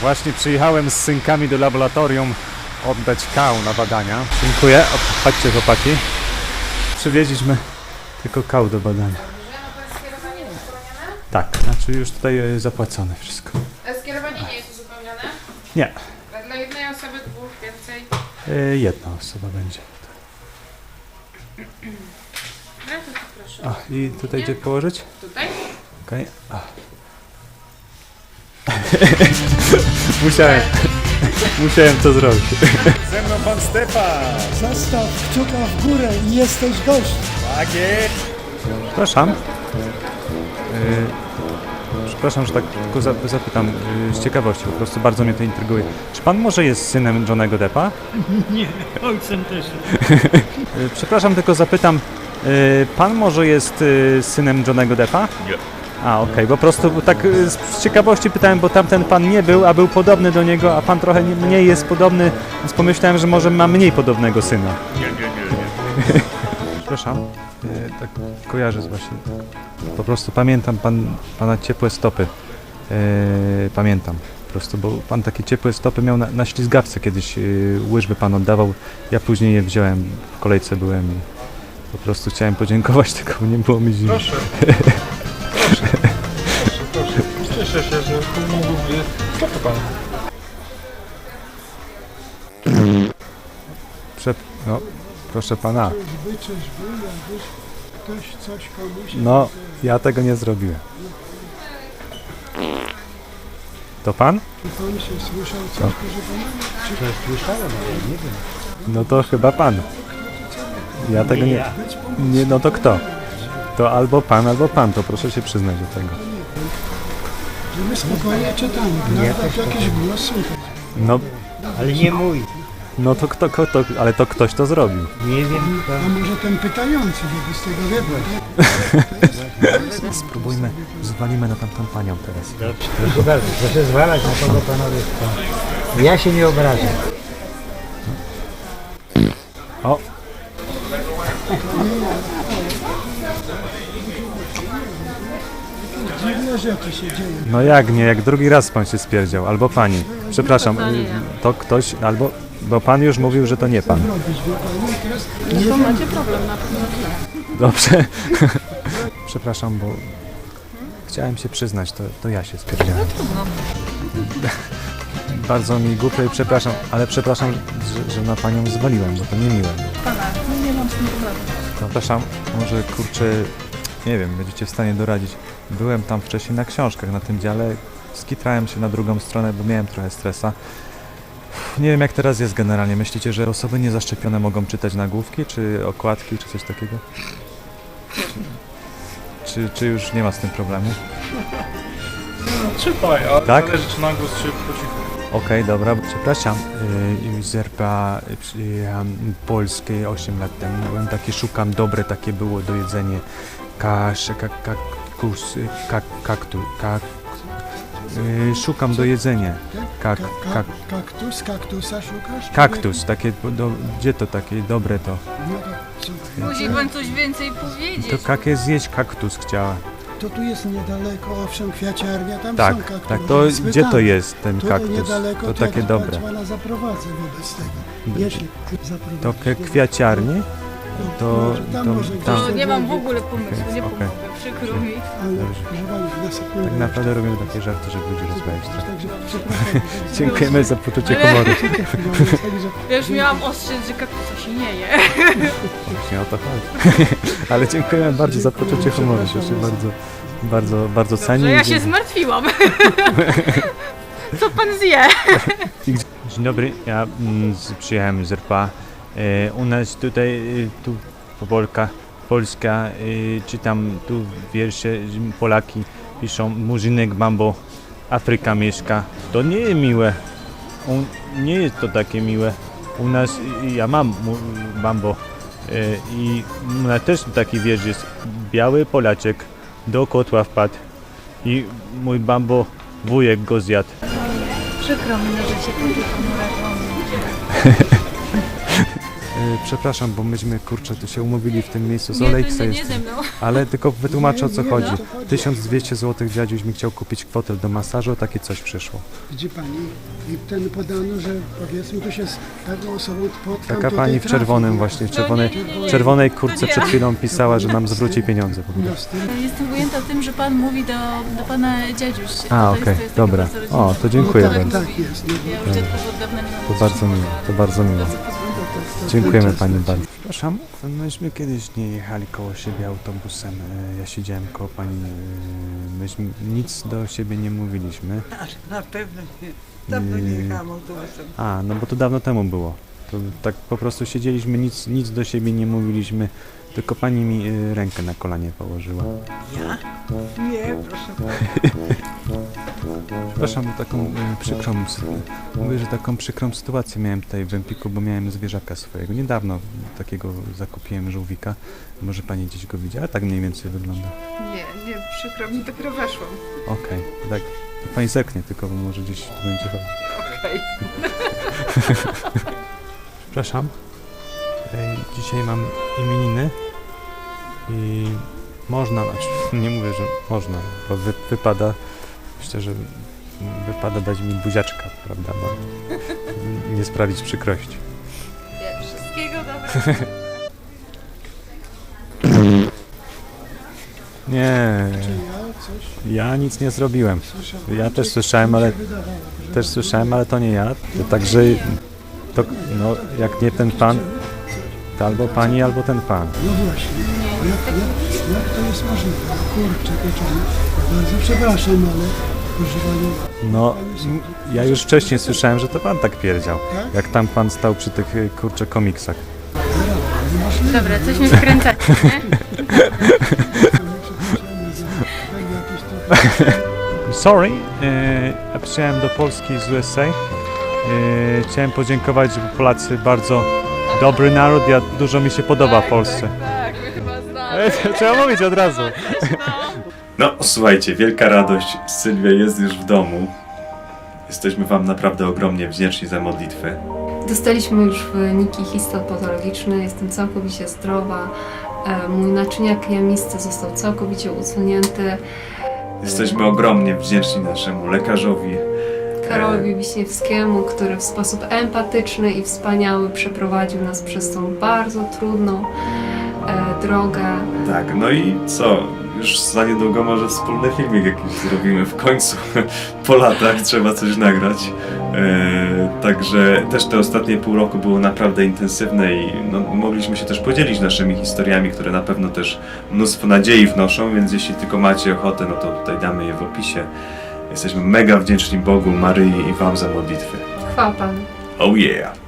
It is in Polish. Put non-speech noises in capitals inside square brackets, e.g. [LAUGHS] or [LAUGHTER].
Właśnie przyjechałem z synkami do laboratorium oddać kał na badania. Dziękuję. O, Chodźcie chłopaki. Przywieźliśmy tylko kał do badania. Tak, znaczy już tutaj e, zapłacone wszystko. A skierowanie nie jest uzupełnione? Nie, Dla jednej osoby, dwóch, więcej? e, jedna osoba będzie. No to proszę. A, i tutaj gdzie położyć? Tutaj? Okej. A. [LAUGHS] Musiałem. Musiałem to zrobić. Ze mną pan Stefan. Zastaw kciuka w górę i jesteś gość. Przepraszam. Yy, przepraszam, że tak tylko za, zapytam yy, z ciekawości, po prostu bardzo mnie to intryguje. Czy pan może jest synem Johnego Deppa? [LAUGHS] Nie, ojcem też. Yy, przepraszam, tylko zapytam, yy, pan może jest yy, synem Johnego Deppa? Nie. A, okej, po prostu tak yy, z z ciekawości pytałem, bo tamten pan nie był, a był podobny do niego, a pan trochę nie- mniej jest podobny, więc pomyślałem, że może ma mniej podobnego syna. Nie, nie, nie, nie. [LAUGHS] Przepraszam, e, tak kojarzę z właśnie. Po prostu pamiętam pan, pana ciepłe stopy. E, pamiętam po prostu, bo pan takie ciepłe stopy miał na, na ślizgawce kiedyś. E, łyżwy pan oddawał. Ja później je wziąłem, w kolejce byłem i po prostu chciałem podziękować, [LAUGHS] tylko nie było mi zimno. Proszę. [LAUGHS] Proszę. Cieszę się, że mógłby... Stopy pan. Prze... No, proszę pana. Czyżby, czyżby, jakbyś ktoś coś komuś... No, ja tego nie zrobiłem. To pan? Czy pan się słyszał coś, proszę pana? Słyszałem, ale nie wiem. No to chyba pan. Ja tego nie. Nie, no to kto? To albo pan, albo pan, to proszę się przyznać do tego. Że my spokojnie czytamy, prawda? Nie, Tak jakiś głos słychać. No, Ale nie mój. no to kto, kto, to, ale to ktoś to zrobił. Nie wiem. A może ten pytający, żeby z tego wiedzy. [LAUGHS] Spróbujmy, zwalimy na tamtą panią teraz. Dobrze. Proszę bardzo, proszę zwalać na kogo panowie chcą. Ja się nie obrażam. O, Dziwne rzeczy się dzieją. no jak nie, jak drugi raz pan się spierdział, albo pani. Przepraszam, y, to ktoś, albo, bo pan już mówił, że to nie pan. Robić, wie pani, teraz To macie problem na pewno. Dobrze. [LAUGHS] Przepraszam, bo chciałem się przyznać, to, to ja się spierdziałem. Bardzo mi głupio i przepraszam, ale przepraszam, że, że na panią zwaliłem, bo to niemiłe było. No nie mam z tym problemu. Przepraszam, może kurczę, nie wiem, będziecie w stanie doradzić. Byłem tam wcześniej na książkach na tym dziale, skitrałem się na drugą stronę, bo miałem trochę stresa. Uff, Nie wiem jak teraz jest generalnie. Myślicie, że osoby niezaszczepione mogą czytać nagłówki, czy okładki, czy coś takiego? Czy, czy już nie ma z tym problemu? Czytaj, a Tak? zależy czy na głos, czy po cichu. Okej, dobra, przepraszam. Yy, z RPA przyjechałem Polskie 8 lat temu. Byłem taki, szukam dobre takie było do jedzenia. Kasze, kak, kakus, kak, kaktu, kak, yy, szukam do jedzenia. Kak, ka, ka, kak, kaktus, kaktusa szukasz? kaktus, takie, do, gdzie to takie dobre to? No to, co, Musi pan coś więcej powiedzieć. To kakie zjeść kaktus chciała. to tu jest niedaleko, owszem, kwiaciarnia, tam Tak, są kaktusy. tak, to Spytamy. gdzie to jest ten Tutaj kaktus? niedaleko, To to takie jak dobre. Pana zaprowadzę wobec tego. Jeśli zaprowadzisz. To ke- kwiaciarni? To- może, tam to- może gdzieś No, nie mam w ogóle pomysłu, nie Okej. pomogę, przykro mi. Ale Dobrze. proszę pana, na sekundę. Tak naprawdę robimy takie żarty, żeby ludzi rozbawić trochę. Także [LAUGHS] przepraszam. Dziękujemy za poczucie Ale- humoru. Także Ja już miałam ostrzec, że kaktusa się nie je. Właśnie o to chodzi. [LAUGHS] Ale dziękujemy bardzo za poczucie humoru. To się bardzo, bardzo, bardzo ceni. Że ja się zmartwiłam. [LAUGHS] Co pan zje? Dzień dobry, ja mm, z, przyjechałem z RPA. E, u nas tutaj, e, tu Polka, Polska, e, czytam tu wiersze, Polaki piszą Murzynek Bambo, Afryka mieszka. To nie jest miłe. Nie jest to takie miłe. U nas, ja mam e, i u nas też taki wiersz jest. Biały Polaczek do kotła wpadł i mój Bambo wujek go zjadł. Przykro mi, że się poczułam [LAUGHS] przepraszam, bo myśmy, kurczę, tu się umówili w tym miejscu z Olejksa nie, nie jest. Ale tylko wytłumaczę o co Nie, chodzi. nie, o co chodzi. 1200 zł dziadziuś mi chciał kupić kwotel do masażu, takie coś przyszło. Widzi pani, i ten podano, że powiedzmy tu się z pewną osobą spotkał. Taka tutaj pani w czerwonym właśnie, w No czerwonej, nie, nie, nie. w czerwonej To nie przed chwilą pisała, że nam zwróci pieniądze. po prostu. Tym- Jestem ujęta tym, że pan mówi do, do pana dziadziuś. A, To okej, to dobra. O, to dziękuję no, tak, bardzo. tak jest. No, Ja już dziadków od dawna nie mam. To bardzo miło, to bardzo miło. Dziękujemy Pani bardzo. Przepraszam, myśmy kiedyś nie jechali koło siebie autobusem. E, Ja siedziałem koło Pani. e, Myśmy nic do siebie nie mówiliśmy. Na pewno nie. Dawno nie Yy. jechałam autobusem. A, no bo to dawno temu było. Tak po prostu siedzieliśmy, nic, nic do siebie nie mówiliśmy. Tylko Pani mi e, rękę na kolanie położyła. Ja? Nie, proszę. Przepraszam, bo taką e, przykrą, mówię, że taką przykrą sytuację miałem tutaj w Empiku, bo miałem zwierzaka swojego. Niedawno takiego zakupiłem żółwika. Może Pani gdzieś go widziała? Tak mniej więcej wygląda. Nie, nie, przykro mi, dopiero weszłam. Okej, tak. To pani zerknie tylko, bo może gdzieś tu będzie. Okej. [LAUGHS] Przepraszam. Dzisiaj mam imieniny i można, znaczy [LAUGHS] nie mówię, że można, bo wy, wypada, myślę, że wypada dać mi buziaczka, prawda, bo [LAUGHS] nie sprawić przykrości. Wszystkiego dobrego. [LAUGHS] Nie, ja nic nie zrobiłem. Ja też słyszałem, ale też słyszałem, ale to nie ja. Także, to, no, jak nie ten pan, to albo pani, albo ten pan. No właśnie. Jak, jak, jak to jest możliwe? No Kurczę, bardzo przepraszam, ale używanie... No, ja już wcześniej słyszałem, że to pan tak pierdział. Tak? Jak tam pan stał przy tych y, kurczę komiksach. Dobra, coś mi trochę... [LAUGHS] Sorry, e, ja przyjechałem do Polski z USA. E, chciałem podziękować, że Polacy bardzo dobry naród, ja, dużo mi się podoba w Polsce. Tak, my chyba znamy. E, trzeba mówić od razu. No, słuchajcie, wielka radość. Sylwia jest już w domu. Jesteśmy Wam naprawdę ogromnie wdzięczni za modlitwy. Dostaliśmy już wyniki histopatologiczne, jestem całkowicie zdrowa. E, Mój naczyniak jamisty został całkowicie usunięty. Jesteśmy ogromnie wdzięczni naszemu lekarzowi. Karolowi Wiśniewskiemu, który w sposób empatyczny i wspaniały przeprowadził nas przez tą bardzo trudną e, drogę. Tak, no i co? Już za niedługo może wspólny filmik jakiś zrobimy w końcu. [LAUGHS] Po latach trzeba coś nagrać. E, także też te ostatnie pół roku było naprawdę intensywne i no, mogliśmy się też podzielić naszymi historiami, które na pewno też mnóstwo nadziei wnoszą, więc jeśli tylko macie ochotę, no to tutaj damy je w opisie. Jesteśmy mega wdzięczni Bogu, Maryi i Wam za modlitwy. Chwała Panu. Oh yeah!